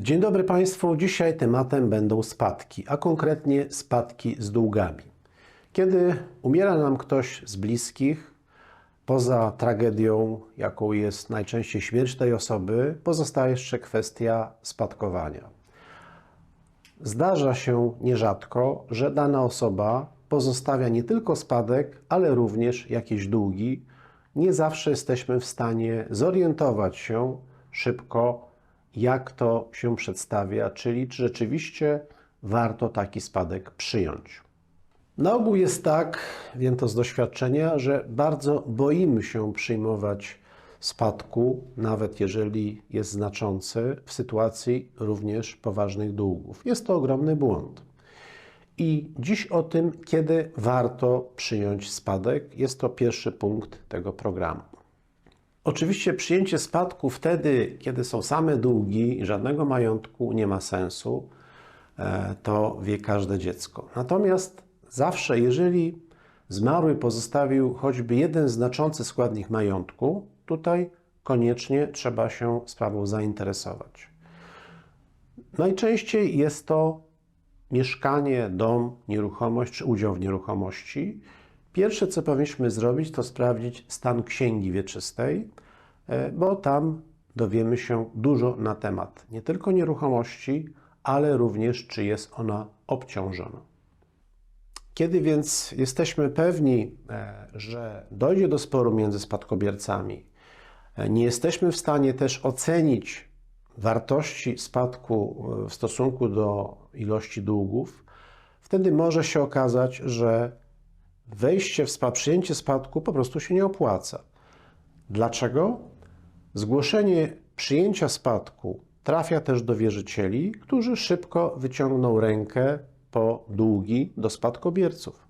Dzień dobry Państwu. Dzisiaj tematem będą spadki, a konkretnie spadki z długami. Kiedy umiera nam ktoś z bliskich, poza tragedią, jaką jest najczęściej śmierć tej osoby, pozostaje jeszcze kwestia spadkowania. Zdarza się nierzadko, że dana osoba pozostawia nie tylko spadek, ale również jakieś długi. Nie zawsze jesteśmy w stanie zorientować się szybko, jak to się przedstawia, czyli czy rzeczywiście warto taki spadek przyjąć. Na ogół jest tak, wiem to z doświadczenia, że bardzo boimy się przyjmować spadku, nawet jeżeli jest znaczący, w sytuacji również poważnych długów. Jest to ogromny błąd. I dziś o tym, kiedy warto przyjąć spadek, jest to pierwszy punkt tego programu. Oczywiście przyjęcie spadku wtedy, kiedy są same długi i żadnego majątku nie ma sensu, e, to wie każde dziecko. Natomiast zawsze, jeżeli zmarły pozostawił choćby jeden znaczący składnik majątku, tutaj koniecznie trzeba się sprawą zainteresować. Najczęściej jest to mieszkanie, dom, nieruchomość czy udział w nieruchomości. Pierwsze, co powinniśmy zrobić, to sprawdzić stan księgi wieczystej, e, bo tam dowiemy się dużo na temat nie tylko nieruchomości, ale również czy jest ona obciążona. Kiedy więc jesteśmy pewni, e, że dojdzie do sporu między spadkobiercami, e, nie jesteśmy w stanie też ocenić wartości spadku w stosunku do ilości długów, wtedy może się okazać, że wejście w spa, przyjęcie spadku po prostu się nie opłaca. Dlaczego? Zgłoszenie przyjęcia spadku trafia też do wierzycieli, którzy szybko wyciągną rękę po długi do spadkobierców.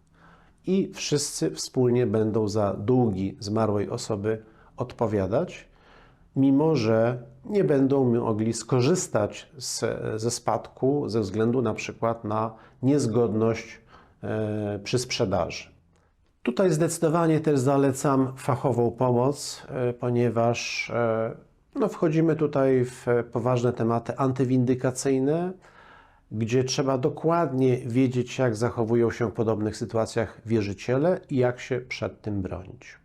I wszyscy wspólnie będą za długi zmarłej osoby odpowiadać, mimo że nie będą mogli skorzystać z, ze spadku ze względu na przykład na niezgodność e, przy sprzedaży. Tutaj zdecydowanie też zalecam fachową pomoc, e, ponieważ e, no, wchodzimy tutaj w poważne tematy antywindykacyjne, gdzie trzeba dokładnie wiedzieć, jak zachowują się w podobnych sytuacjach wierzyciele i jak się przed tym bronić.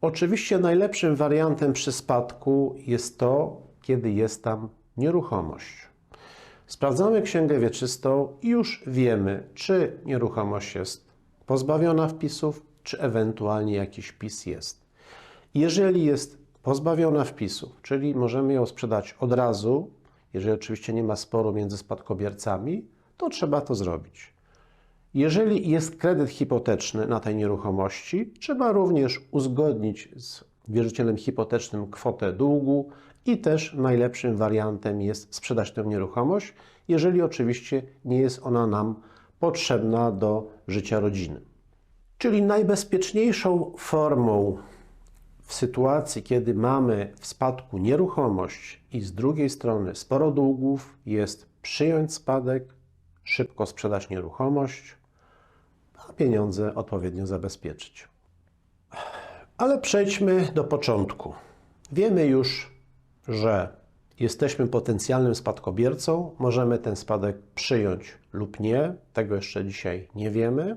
Oczywiście najlepszym wariantem przy spadku jest to, kiedy jest tam nieruchomość. Sprawdzamy księgę wieczystą i już wiemy, czy nieruchomość jest pozbawiona wpisów, czy ewentualnie jakiś wpis jest. Jeżeli jest pozbawiona wpisów, czyli możemy ją sprzedać od razu, jeżeli oczywiście nie ma sporu między spadkobiercami, to trzeba to zrobić. Jeżeli jest kredyt hipoteczny na tej nieruchomości, trzeba również uzgodnić z wierzycielem hipotecznym kwotę długu i też najlepszym wariantem jest sprzedać tę nieruchomość, jeżeli oczywiście nie jest ona nam potrzebna do życia rodziny. Czyli najbezpieczniejszą formą w sytuacji, kiedy mamy w spadku nieruchomość i z drugiej strony sporo długów, jest przyjąć spadek, szybko sprzedać nieruchomość, a pieniądze odpowiednio zabezpieczyć. Ale przejdźmy do początku. Wiemy już, że jesteśmy potencjalnym spadkobiercą, możemy ten spadek przyjąć lub nie, tego jeszcze dzisiaj nie wiemy.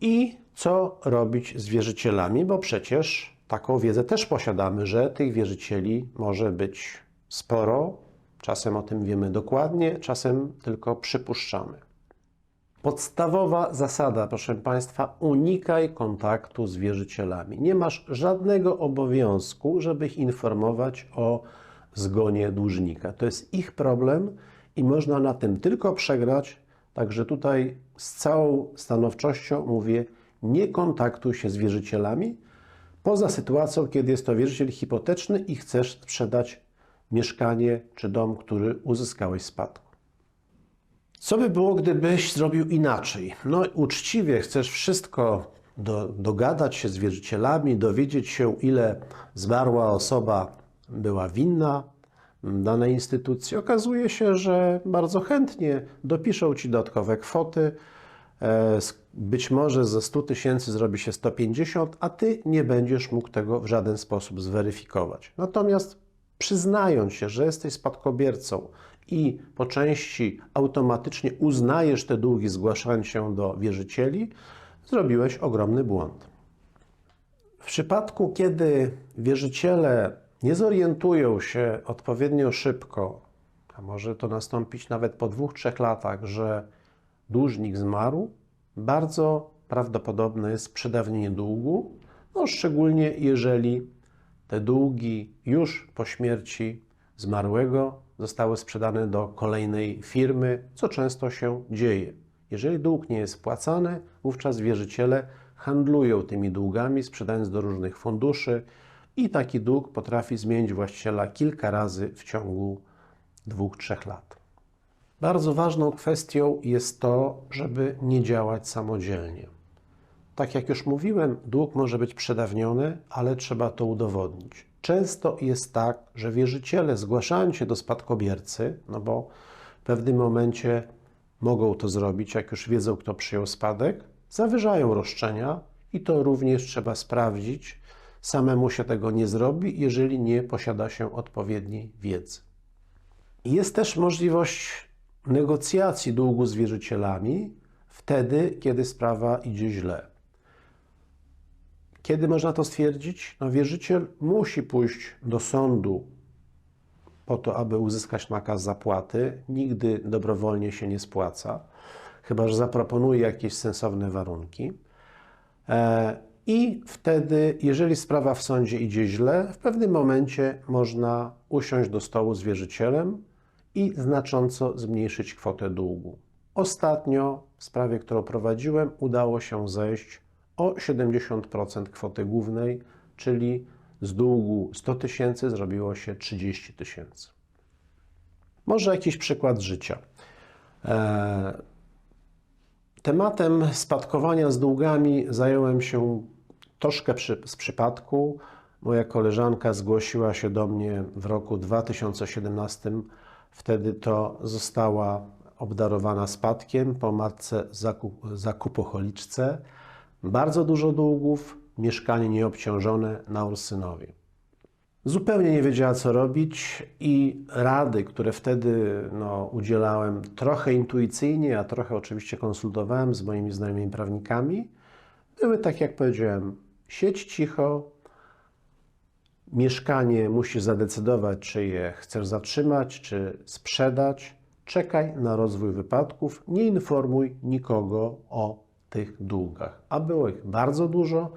I co robić z wierzycielami, bo przecież taką wiedzę też posiadamy, że tych wierzycieli może być sporo. Czasem o tym wiemy dokładnie, czasem tylko przypuszczamy. Podstawowa zasada, proszę Państwa, unikaj kontaktu z wierzycielami. Nie masz żadnego obowiązku, żeby ich informować o zgonie dłużnika. To jest ich problem i można na tym tylko przegrać. Także tutaj z całą stanowczością mówię, nie kontaktuj się z wierzycielami, poza sytuacją, kiedy jest to wierzyciel hipoteczny i chcesz sprzedać mieszkanie czy dom, który uzyskałeś w spadku. Co by było, gdybyś zrobił inaczej? No, uczciwie chcesz wszystko do, dogadać się z wierzycielami, dowiedzieć się, ile zmarła osoba była winna danej instytucji. Okazuje się, że bardzo chętnie dopiszą ci dodatkowe kwoty. E, Być może ze 100 tysięcy zrobi się 150, a ty nie będziesz mógł tego w żaden sposób zweryfikować. Natomiast przyznając się, że jesteś spadkobiercą i po części automatycznie uznajesz te długi, zgłaszając się do wierzycieli, zrobiłeś ogromny błąd. W przypadku, kiedy wierzyciele nie zorientują się odpowiednio szybko, a może to nastąpić nawet po dwóch, trzech latach, że dłużnik zmarł, bardzo prawdopodobne jest przedawnienie długu, no szczególnie jeżeli te długi już po śmierci zmarłego zostały sprzedane do kolejnej firmy, co często się dzieje. Jeżeli dług nie jest spłacany, wówczas wierzyciele handlują tymi długami, sprzedając do różnych funduszy i taki dług potrafi zmienić właściciela kilka razy w ciągu dwóch, trzech lat. Bardzo ważną kwestią jest to, żeby nie działać samodzielnie. Tak jak już mówiłem, dług może być przedawniony, ale trzeba to udowodnić. Często jest tak, że wierzyciele zgłaszają się do spadkobiercy, no bo w pewnym momencie mogą to zrobić, jak już wiedzą, kto przyjął spadek, zawyżają roszczenia i to również trzeba sprawdzić. Samemu się tego nie zrobi, jeżeli nie posiada się odpowiedniej wiedzy. Jest też możliwość negocjacji długu z wierzycielami wtedy, kiedy sprawa idzie źle. Kiedy można to stwierdzić? No, wierzyciel musi pójść do sądu po to, aby uzyskać nakaz zapłaty. Nigdy dobrowolnie się nie spłaca, chyba że zaproponuje jakieś sensowne warunki. E, I wtedy, jeżeli sprawa w sądzie idzie źle, w pewnym momencie można usiąść do stołu z wierzycielem i znacząco zmniejszyć kwotę długu. Ostatnio w sprawie, którą prowadziłem, udało się zejść o 70% kwoty głównej, czyli z długu 100 tysięcy zrobiło się 30 tysięcy. Może jakiś przykład życia. Eee, Tematem spadkowania z długami zająłem się troszkę przy, z przypadku. Moja koleżanka zgłosiła się do mnie w roku 2017. Wtedy to została obdarowana spadkiem po matce zakup, zakupocholiczce. Bardzo dużo długów, mieszkanie nieobciążone na Ursynowie. Zupełnie nie wiedziała, co robić, i rady, które wtedy no, udzielałem trochę intuicyjnie, a trochę oczywiście konsultowałem z moimi znajomymi prawnikami, były tak, jak powiedziałem: siedź cicho, mieszkanie musisz zadecydować, czy je chcesz zatrzymać, czy sprzedać. Czekaj na rozwój wypadków, nie informuj nikogo o tych długach. A było ich bardzo dużo.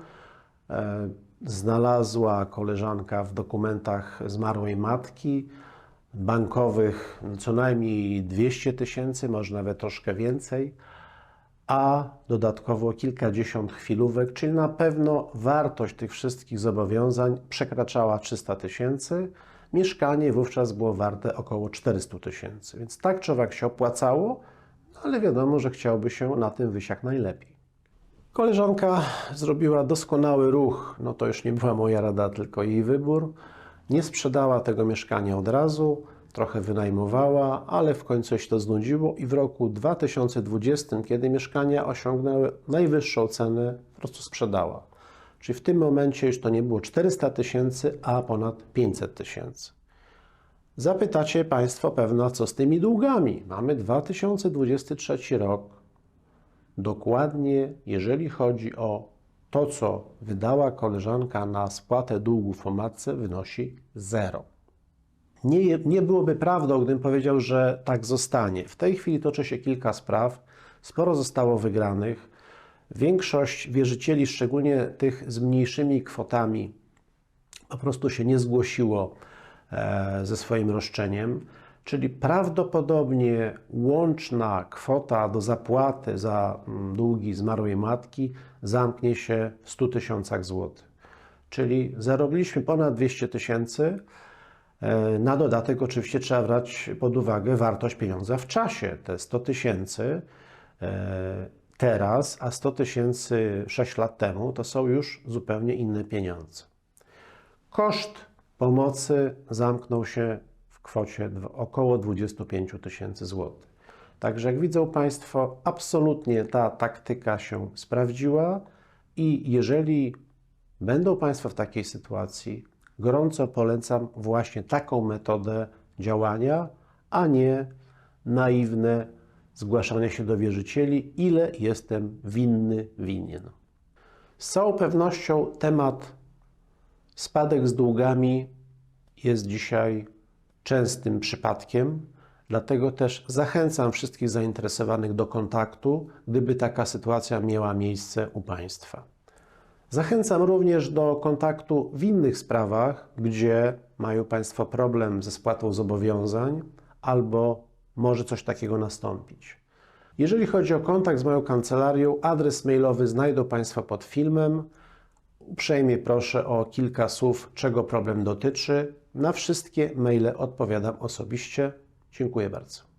E, znalazła koleżanka w dokumentach zmarłej matki bankowych co najmniej 200 tysięcy, może nawet troszkę więcej, a dodatkowo kilkadziesiąt chwilówek, czyli na pewno wartość tych wszystkich zobowiązań przekraczała 300 tysięcy. Mieszkanie wówczas było warte około 400 tysięcy, więc tak czy owak się opłacało, ale wiadomo, że chciałby się na tym wyjść jak najlepiej. Koleżanka zrobiła doskonały ruch, no to już nie była moja rada, tylko jej wybór. Nie sprzedała tego mieszkania od razu, trochę wynajmowała, ale w końcu się to znudziło i w roku 2020, kiedy mieszkania osiągnęły najwyższą cenę, po prostu sprzedała. Czyli w tym momencie już to nie było 400 tysięcy, a ponad 500 tysięcy. Zapytacie Państwo pewno, co z tymi długami? Mamy 2023 rok. Dokładnie, jeżeli chodzi o to, co wydała koleżanka na spłatę długów o matce, wynosi zero. Nie, nie byłoby prawdą, gdybym powiedział, że tak zostanie. W tej chwili toczy się kilka spraw, sporo zostało wygranych. Większość wierzycieli, szczególnie tych z mniejszymi kwotami, po prostu się nie zgłosiło ze swoim roszczeniem, czyli prawdopodobnie łączna kwota do zapłaty za mm, długi zmarłej matki zamknie się w 100 tysiącach złotych. Czyli zarobiliśmy ponad 200 tysięcy. E, Na dodatek oczywiście trzeba brać pod uwagę wartość pieniądza w czasie. Te 100 tysięcy e, teraz, a 100 tysięcy 6 lat temu to są już zupełnie inne pieniądze. Koszt pomocy zamknął się w kwocie około 25 tysięcy złotych. Także jak widzą Państwo, absolutnie ta taktyka się sprawdziła i jeżeli będą Państwo w takiej sytuacji, gorąco polecam właśnie taką metodę działania, a nie naiwne zgłaszanie się do wierzycieli, ile jestem winny, winien. Z całą pewnością temat spadek z długami jest dzisiaj częstym przypadkiem, dlatego też zachęcam wszystkich zainteresowanych do kontaktu, gdyby taka sytuacja miała miejsce u Państwa. Zachęcam również do kontaktu w innych sprawach, gdzie mają Państwo problem ze spłatą zobowiązań albo może coś takiego nastąpić. Jeżeli chodzi o kontakt z moją kancelarią, adres mailowy znajdą Państwo pod filmem. Uprzejmie proszę o kilka słów, czego problem dotyczy. Na wszystkie maile odpowiadam osobiście. Dziękuję bardzo.